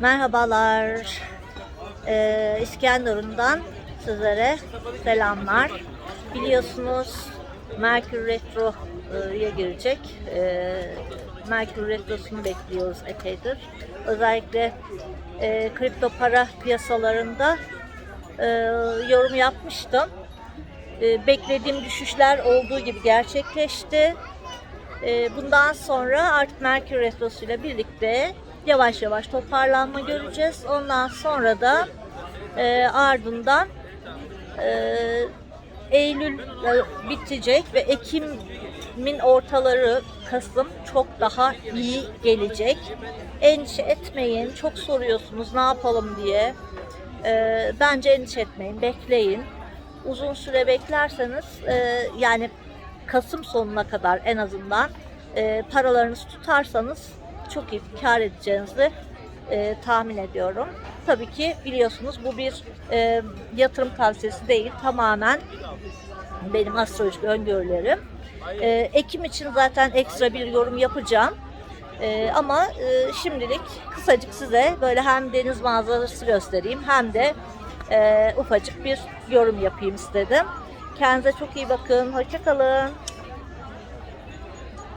Merhabalar. Ee, İskenderun'dan sizlere selamlar. Biliyorsunuz Merkür Retro'ya girecek. Ee, Merkür Retro'sunu bekliyoruz epeydir. Özellikle e, kripto para piyasalarında e, yorum yapmıştım. E, beklediğim düşüşler olduğu gibi gerçekleşti. E, bundan sonra artık Merkür Retrosu ile birlikte yavaş yavaş toparlanma göreceğiz. Ondan sonra da e, ardından e, Eylül e, bitecek ve Ekim'in ortaları Kasım çok daha iyi gelecek. Endişe etmeyin. Çok soruyorsunuz ne yapalım diye. E, bence endişe etmeyin. Bekleyin. Uzun süre beklerseniz e, yani Kasım sonuna kadar en azından e, paralarınızı tutarsanız çok iyi kar edeceğinizi e, tahmin ediyorum. Tabii ki biliyorsunuz bu bir e, yatırım tavsiyesi değil. Tamamen benim astrolojik öngörülerim. E, Ekim için zaten ekstra bir yorum yapacağım. E, ama e, şimdilik kısacık size böyle hem deniz manzarası göstereyim hem de e, ufacık bir yorum yapayım istedim. Kendinize çok iyi bakın. Hoşçakalın.